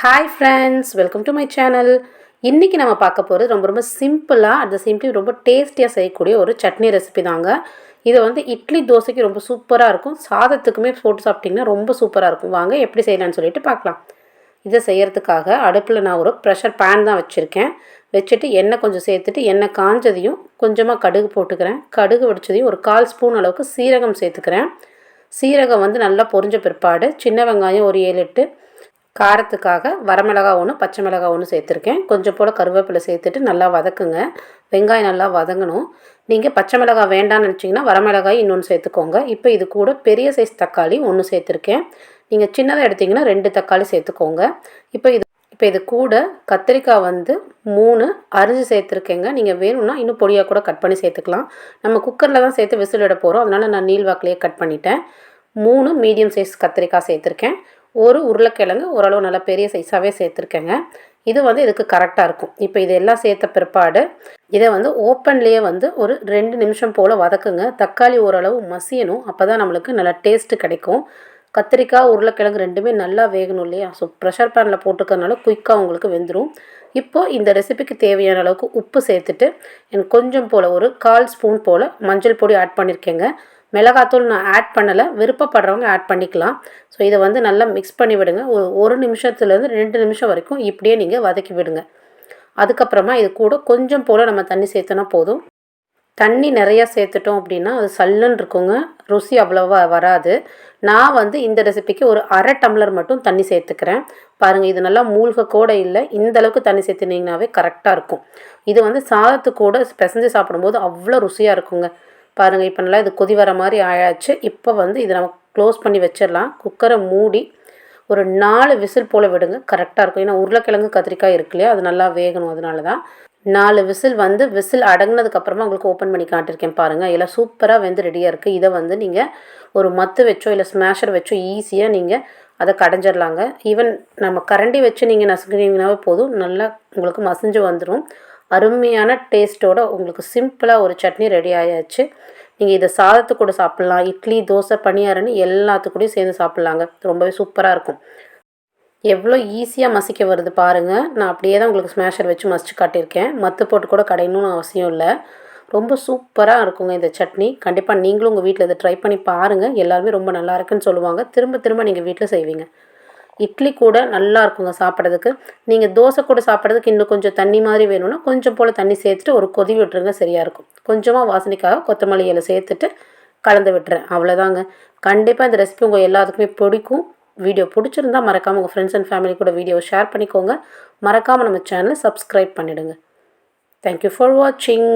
Hi friends welcome to my channel இன்றைக்கி நம்ம பார்க்க போகிறது ரொம்ப ரொம்ப சிம்பிளாக அட் த சேம் டைம் ரொம்ப டேஸ்டியாக செய்யக்கூடிய ஒரு சட்னி ரெசிபி தாங்க. இதை வந்து இட்லி தோசைக்கு ரொம்ப சூப்பராக இருக்கும். சாதத்துக்குமே போட்டு சாப்பிட்டிங்கன்னா ரொம்ப சூப்பராக இருக்கும். வாங்க எப்படி செய்யலான்னு சொல்லிட்டு பார்க்கலாம். இதை செய்கிறதுக்காக அடுப்பில் நான் ஒரு ப்ரெஷர் பேன் தான் வச்சுருக்கேன். வச்சுட்டு எண்ணெய் கொஞ்சம் சேர்த்துட்டு எண்ணெய் காஞ்சதையும் கொஞ்சமாக கடுகு போட்டுக்கிறேன். கடுகு வடித்ததையும் ஒரு கால் ஸ்பூன் அளவுக்கு சீரகம் சேர்த்துக்கிறேன். சீரகம் வந்து நல்லா பொரிஞ்ச பிற்பாடு சின்ன வெங்காயம் ஒரு ஏழு எட்டு காரத்துக்காக வரமிளகா ஒன்று பச்சை மிளகா ஒன்று சேர்த்துருக்கேன். கொஞ்சம் போல் கருவேப்பிலை சேர்த்துட்டு நல்லா வதக்குங்க. வெங்காயம் நல்லா வதங்கணும். நீங்கள் பச்சை மிளகா வேண்டாம்னு நினச்சிங்கன்னா வரமிளகாய் இன்னொன்று சேர்த்துக்கோங்க. இப்போ இது கூட பெரிய சைஸ் தக்காளி ஒன்று சேர்த்துருக்கேன். நீங்கள் சின்னதாக எடுத்திங்கன்னா ரெண்டு தக்காளி சேர்த்துக்கோங்க. இப்போ இது இப்போ இது கூட கத்திரிக்காய் வந்து மூணு அரிஞ்சு சேர்த்துருக்கேங்க. நீங்கள் வேணும்னா இன்னும் பொடியாக கூட கட் பண்ணி சேர்த்துக்கலாம். நம்ம குக்கரில் தான் சேர்த்து விசில் விட போகிறோம் அதனால் நான் நீள்வாக்கிலேயே கட் பண்ணிட்டேன். மூணு மீடியம் சைஸ் கத்திரிக்காய் சேர்த்துருக்கேன். ஒரு உருளைக்கிழங்கு ஓரளவு நல்லா பெரிய சைஸாகவே சேர்த்துருக்கேங்க. இது வந்து இதுக்கு கரெக்டாக இருக்கும். இப்போ இதெல்லாம் சேர்த்த பிற்பாடு இதை வந்து ஓப்பன்லேயே வந்து ஒரு ரெண்டு நிமிஷம் போல் வதக்குங்க. தக்காளி ஓரளவு மசியணும். அப்போ தான் நம்மளுக்கு நல்லா டேஸ்ட்டு கிடைக்கும். கத்திரிக்காய் உருளைக்கிழங்கு ரெண்டுமே நல்லா வேகணும் இல்லையா? ஸோ ப்ரெஷர் பேனில் போட்டுக்கிறதுனால குயிக்காக உங்களுக்கு வெந்துடும் இப்போது இந்த ரெசிபிக்கு தேவையான அளவுக்கு உப்பு சேர்த்துட்டு எனக்கு கொஞ்சம் போல் ஒரு கால் ஸ்பூன் போல் மஞ்சள் பொடி ஆட் பண்ணியிருக்கேங்க மிளகாத்தூள் நான் ஆட் பண்ணலை. விருப்பப்படுறவங்க ஆட் பண்ணிக்கலாம். ஸோ இதை வந்து நல்லா மிக்ஸ் பண்ணி விடுங்க. ஒரு ஒரு நிமிஷத்துலேருந்து ரெண்டு நிமிஷம் வரைக்கும் இப்படியே நீங்கள் வதக்கி விடுங்க. அதுக்கப்புறமா இது கூட கொஞ்சம் போல் நம்ம தண்ணி சேர்த்தோன்னா போதும். தண்ணி நிறையா சேர்த்துட்டோம் அப்படின்னா அது சல்லுன்னு இருக்குங்க. ருசி அவ்வளோவா வராது. நான் வந்து இந்த ரெசிபிக்கு ஒரு அரை டம்ளர் மட்டும் தண்ணி சேர்த்துக்கிறேன். பாருங்கள் இது நல்லா மூழ்க கூட இல்லை. இந்த அளவுக்கு தண்ணி சேர்த்துனீங்கனாவே கரெக்டாக இருக்கும். இது வந்து சாதத்து கூட பிசைஞ்சு சாப்பிடும்போது அவ்வளோ ருசியாக இருக்குங்க. பாருங்கள் இப்போ நல்லா இது கொதி வர மாதிரி ஆயாச்சு. இப்போ வந்து இதை நம்ம க்ளோஸ் பண்ணி வச்சிடலாம். குக்கரை மூடி ஒரு நாலு விசில் போல் விடுங்க. கரெக்டாக இருக்கும். ஏன்னா உருளைக்கிழங்கு கத்திரிக்காய் இருக்கு இல்லையா? அது நல்லா வேகணும் அதனால தான் நாலு விசில் வந்து விசில் அடங்கினதுக்கப்புறமா உங்களுக்கு ஓப்பன் பண்ணி காட்டியிருக்கேன் பாருங்கள் எல்லாம் சூப்பராக வந்து ரெடியாக இருக்குது இதை வந்து நீங்கள் ஒரு மத்து வச்சோ இல்லை ஸ்மேஷர் வச்சோ ஈஸியாக நீங்கள் அதை கடைஞ்சிடலாங்க. ஈவன் நம்ம கரண்டி வச்சு நீங்கள் நசுக்கினீங்கனாவே போதும். நல்லா உங்களுக்கு மசிஞ்சு வந்துடும் அருமையான டேஸ்ட்டோட உங்களுக்கு சிம்பிளாக ஒரு சட்னி ரெடி ஆயாச்சு. நீங்கள் இதை சாதத்து கூட சாப்பிட்லாம். இட்லி தோசை பனியாரன்னு எல்லாத்துக்கூடையும் சேர்ந்து சாப்பிட்லாங்க. ரொம்பவே சூப்பராக இருக்கும். எவ்வளோ ஈஸியாக மசிக்க வருது பாருங்கள் நான் அப்படியே தான் உங்களுக்கு ஸ்மேஷர் வச்சு மசிச்சு காட்டியிருக்கேன். மத்து போட்டு கூட கடையணும்னு அவசியம் இல்லை. ரொம்ப சூப்பராக இருக்குங்க இந்த சட்னி. கண்டிப்பாக நீங்களும் உங்கள் வீட்டில் இதை ட்ரை பண்ணி பாருங்கள் எல்லாருமே ரொம்ப நல்லா இருக்குன்னு சொல்லுவாங்க. திரும்ப திரும்ப நீங்கள் வீட்டில் செய்வீங்க. இட்லி கூட நல்லா இருக்குங்க சாப்பிட்றதுக்கு. நீங்கள் தோசை கூட சாப்பிட்றதுக்கு இன்னும் கொஞ்சம் தண்ணி மாதிரி வேணும்னா கொஞ்சம் போல் தண்ணி சேர்த்துட்டு ஒரு கொதி விட்டுருங்க சரியாக இருக்கும். கொஞ்சமாக வாசனைக்காக கொத்தமல்லி இலை சேர்த்துட்டு கலந்து விட்டுறேன். அவ்வளோதாங்க கண்டிப்பாக இந்த ரெசிபி உங்கள் எல்லாத்துக்குமே பிடிக்கும். வீடியோ பிடிச்சிருந்தா மறக்காமல் உங்கள் ஃப்ரெண்ட்ஸ் அண்ட் ஃபேமிலி கூட வீடியோவை ஷேர் பண்ணிக்கோங்க. மறக்காமல் நம்ம சேனலை சப்ஸ்கிரைப் பண்ணிவிடுங்க தேங்க்யூ ஃபார் வாட்சிங்